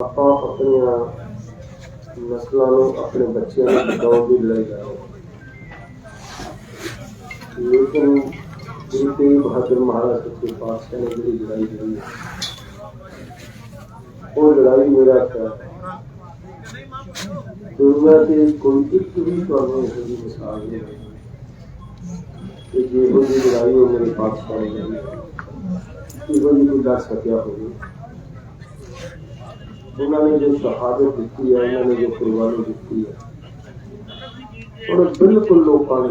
باپ اپنیا نسل اپنے بچوں میں بھی لے جائے۔ لیکن گرو بہادر مہاراج کے پاس نے میری لڑائی لڑی وہ لڑائی میرا کیا دنیا کے کوئی ایک بھی تمہیں یہ مثال نہیں کہ جیو لڑائی ہو میرے پاس پڑ گئی جیو ڈر سکیا ہوگی جنہوں نے جو شہادت دیتی ہے انہوں نے جو قربانی دیتی ہے، اور بالکل لوگوں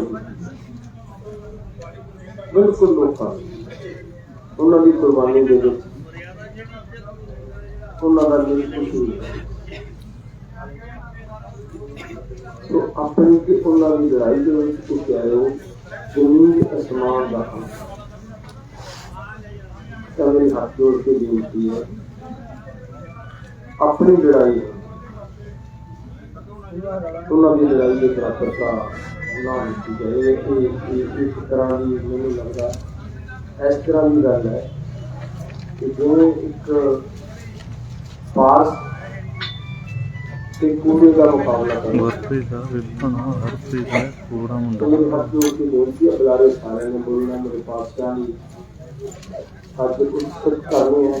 بالکل لوگوں انہوں کی قربانی دے دو۔ لڑائی کے وجہ ہاتھ جوڑ کے بےنتی ہے۔ ਆਪਣੀ ਲੜਾਈ ਹੈ। ਉਹਨਾਂ ਦੀ ਲੜਾਈ ਦੇ ਬਰਾਬਰ ਦਾ ਨਾ ਦਿੱਤੀ ਜਾਏ ਇਹ ਇਸ ਤਰ੍ਹਾਂ ਦੀ ਮੈਨੂੰ ਲੱਗਦਾ ਇਸ ਤਰ੍ਹਾਂ ਦੀ ਗੱਲ ਹੈ ਕਿ ਜਿਵੇਂ ਇੱਕ ਪਾਸ ਤੇ ਕੂੜੇ ਦਾ ਮੁਕਾਬਲਾ ਕਰਨਾ ਵਰਤੀ ਦਾ ਵਿਪਨ ਹਰਤੀ ਦਾ ਪੂਰਾ ਮੁੰਡਾ। ਮੇਰੇ ਹੱਥੋਂ ਕਿ ਲੋਕੀ ਬੁਲਾਰੇ ਸਾਰਿਆਂ ਨੇ ਬੋਲਣਾ ਮੇਰੇ ਪਾਸ ਚਾਹੀ ਅੱਜ ਕੁਝ ਕਰਨੇ ਹੈ।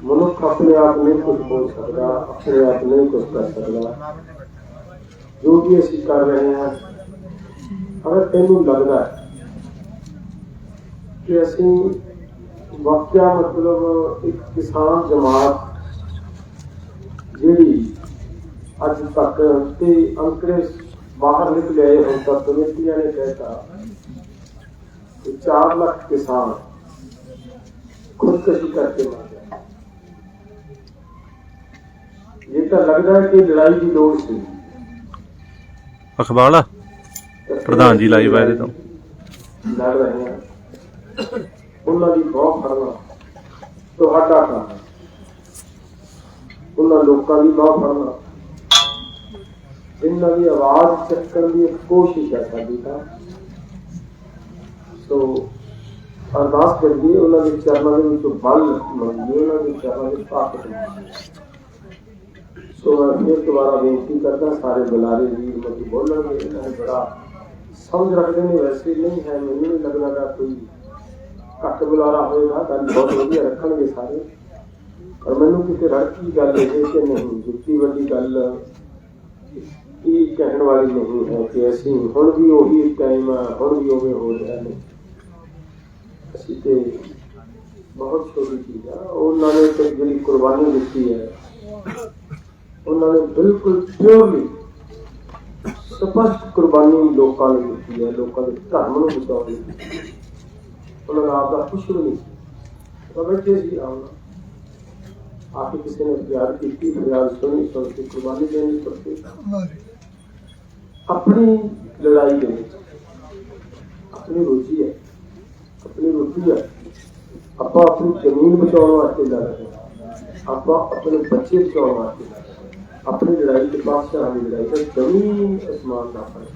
ਮਨੁੱਖ ਆਪਣੇ ਆਪ ਨਹੀਂ ਕੁਝ ਬੋਲ ਸਕਦਾ, ਆਪਣੇ ਆਪ ਨਹੀਂ ਕੁਝ ਕਰ ਸਕਦਾ। ਜੋ ਵੀ ਅਸੀਂ ਕਰ ਰਹੇ ਹਾਂ, ਅਗਰ ਤੈਨੂੰ ਲੱਗਦਾ ਕਿ ਅਸੀਂ ਵਾਕਿਆ ਮਤਲਬ ਇੱਕ ਕਿਸਾਨ ਜਮਾਤ ਜਿਹੜੀ ਅੱਜ ਤੱਕ ਤੇ ਅੰਕੜੇ ਬਾਹਰ ਨਿਕਲੇ ਆਏ ਹੁਣ ਤੱਕ ਕਮੇਟੀਆਂ ਨੇ ਕਹਿਤਾ ਕਿ 4 ਲੱਖ ਕਿਸਾਨ ਖੁਦਕਸ਼ੀ ਕਰਕੇ ਮਰ ਇਹ ਤਾਂ ਲੱਗਦਾ ਹੈ ਕਿ ਲੜਾਈ ਦੀ ਲੋੜ ਸੀ। ਅਖਬਾਰ ਪ੍ਰਧਾਨ ਜੀ ਲਾਈਵ ਆਏ ਦੇ ਤੋਂ। ਲੜ ਰਹੇ ਹਾਂ। ਉਹਨਾਂ ਦੀ ਬਹੁਤ ਫੜਨਾ ਤੁਹਾਡਾ ਕੰਮ ਉਹਨਾਂ ਲੋਕਾਂ ਦੀ ਬਹੁਤ ਫੜਨਾ ਇਹਨਾਂ ਦੀ ਆਵਾਜ਼ ਚੱਕਣ ਦੀ ਕੋਸ਼ਿਸ਼ ਹੈ ਸਾਡੀ ਤਾਂ। ਸੋ ਅਰਦਾਸ ਕਰੀਏ ਉਹਨਾਂ ਦੇ ਚਰਨਾਂ ਦੇ ਵਿੱਚ ਬਲ ਮੰਗੀਏ ਉਹਨਾਂ ਦੇ ਚਰਨਾਂ ਦੇ ਤਾਕਤ ਮੰਗੀਏ। ਸੋ ਮੈਂ ਫਿਰ ਦੁਬਾਰਾ ਬੇਨਤੀ ਕਰਦਾ ਸਾਰੇ ਬੁਲਾਰੇ ਵੀਰ ਮਤ ਬੋਲਣਗੇ। ਇਹਨਾਂ ਨੇ ਬੜਾ ਸਮਝ ਰੱਖਦੇ ਨੇ, ਵੈਸੇ ਨਹੀਂ ਹੈ, ਮੈਨੂੰ ਨਹੀਂ ਲੱਗਦਾ ਕੋਈ ਘੱਟ ਬੁਲਾਰਾ ਹੋਏਗਾ, ਤਾਂ ਬਹੁਤ ਵਧੀਆ ਰੱਖਣਗੇ ਸਾਰੇ। ਪਰ ਮੈਨੂੰ ਕਿਤੇ ਰੜਕੀ ਗੱਲ ਇਹ ਕਿ ਨਹੀਂ ਜੁੱਤੀ ਵੱਡੀ ਗੱਲ ਇਹ ਕਹਿਣ ਵਾਲੀ ਨਹੀਂ ਹੈ ਕਿ ਅਸੀਂ ਹੁਣ ਵੀ ਉਹੀ ਟਾਈਮ ਹੁਣ ਵੀ ਉਵੇਂ ਹੋ ਰਿਹਾ ਨਹੀਂ ਅਸੀਂ ਤੇ ਬਹੁਤ ਛੋਟੀ ਚੀਜ਼ ਆ। ਉਹਨਾਂ ਨੇ ਤੇ ਜਿਹੜੀ ਕੁਰਬਾਨੀ ਦਿੱਤੀ ਹੈ انہوں نے بالکل پیورلی سپشٹ قربانی لوگوں نے دیتی ہے لوگوں کے دھرم کو بچاؤ انہوں نے آپ کا کچھ نہیں۔ سمجھتے جی آنا آ کے کسی نے فریاد کی فریاد سنی سن قربانی دینی پڑتی۔ اپنی لڑائی دینی اپنی روزی ہے، اپنی روزی ہے۔ آپ اپنی زمین بچاؤ واسطے لڑ رہے ہیں۔ آپ اپنے بچے بچاؤ واسطے لڑ رہے ہیں۔ ਆਪਣੀ ਲੜਾਈ ਦੇ ਪਾਸ ਦੀ ਲੜਾਈ ਦਾ ਜ਼ਮੀਨ ਅਸਮਾਨ ਦਾ ਫ਼ਰਕ ਹੈ।